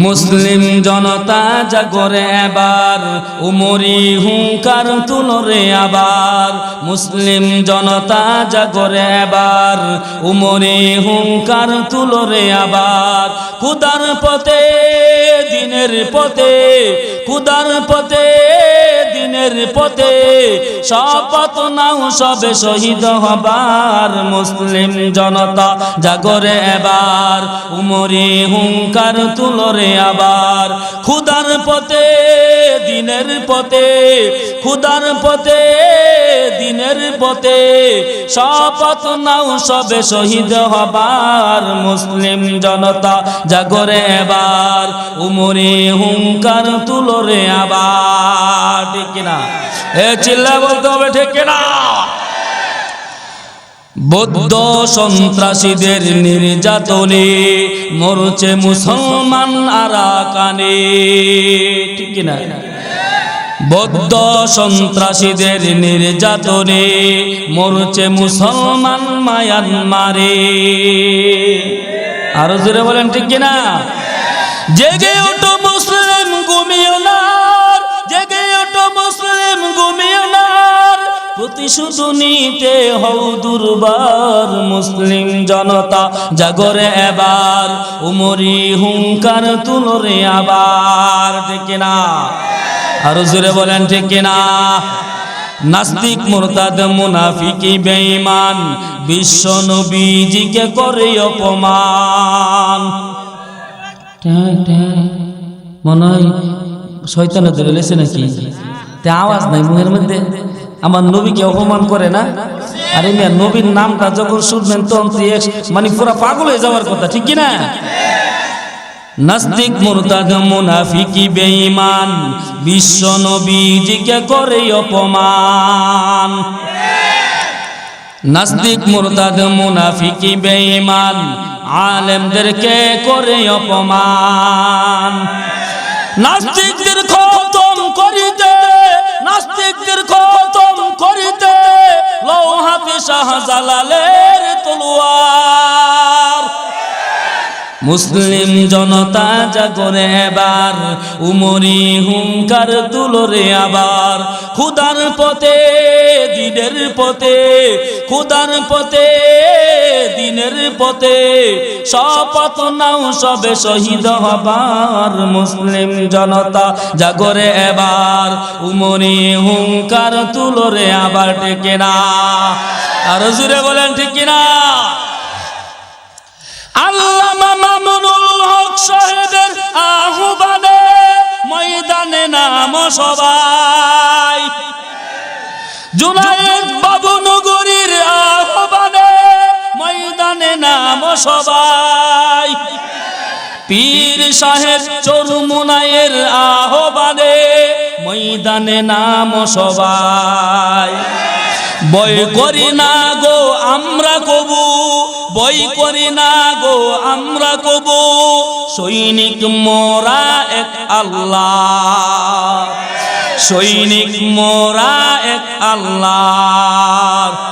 মুসলিম জনতা জাগরে এবার, উমরি হুঙ্কার তুলরে আবার। মুসলিম জনতা জাগরে এবার, উমরি হুঙ্কার তুলরে আবার। কুদার পথে, দিনের পথে, কুদার পথে দিনের পথে শপথ নাও, সবে শহীদ হবার মুসলিম জনতা। জাগরে এবার, উমরি হুঙ্কার তুলরে আবার। খুদার পথে, দিনের পথে খুদার পথে দিনের পথে শপথ নাও সবে শহীদ হবার মুসলিম জনতা। জাগরে এবার, উমরি হুঙ্কার তুলরে আবার। ঠিক কিনা? এ চিল্লা বলতে হবে ঠিক কিনা? বৌদ্ধ সন্ত্রাসীদের নির্যাতনে মরছে মুসলমান আরাকানে। ঠিক কিনা? বৌদ্ধ সন্ত্রাসীদের নির্যাতনে মরছে মুসলমান মায়ানমারে। আরও জোরে বলেন, ঠিক কিনা? জেগে ওঠো মুসলিম ঘুমিও না জেগে ওঠো মুসলিম ঘুমিও না প্রতিশোধ নিতে হও দুর্বার মুসলিম জনতা, জাগরে এবার, উমরি হুঙ্কার তুলরে আবার, ঠিক কিনা? আরও জোরে বলেন ঠিক কিনা? নাস্তিক, মুরতাদ, মুনাফিকি, বেঈমান, বিশ্ব নবীজিকে করে অপমান। মনে হয় শয়তানে ধরে লেছে নাকি? তে আওয়াজ নাই মুখের মধ্যে। আমার নবীকে অপমান করে না? আরে মিয়া, নবীর নামটা যখন শুনবেন তখন মানে পুরা পাগল হয়ে যাওয়ার কথা, ঠিক কি না নাস্তিক, মুরতাদ, মুনাফিকি, বেঈমান, বিশ্ব নবীজিকে করে অপমান। নাস্তিক, মুরতাদ, মুনাফিকি, বেঈমান, আলেমদেরকে করে অপমান। নাস্তিকদের খতম করিতে, নাস্তিকদের খতম করিতে লৌহাতে শাহজালালের তলোয়ার মুসলিম জনতা জাগরে এবার, উমরি হুঙ্কার তুলরে আবার। খুদার পথে, দিনের পথে, খুদার পথে, দিনের পথে। শপথ নাও সবে শহীদ হবার মুসলিম জনতা জাগরে এবার, উমরি হুঙ্কার তুলরে আবার ঠিক না। আর জুড়ে বলেন ঠিক না আল্লামা সাহেবের আহ্বানে ময়দানে নাম সবাই। জুনায়েদ বাবু নগরীর আহ্বানে ময়দানে নাম সবাই। পীর সাহেব চরমুনায়ের আহ্বানে ময়দানে নাম সবাই। বই করি না গো, আমরা কবু বই করি না গো আমরা কবু সৈনিক মোরা এক আল্লাহ। সৈনিক মোরা এক আল্লাহ।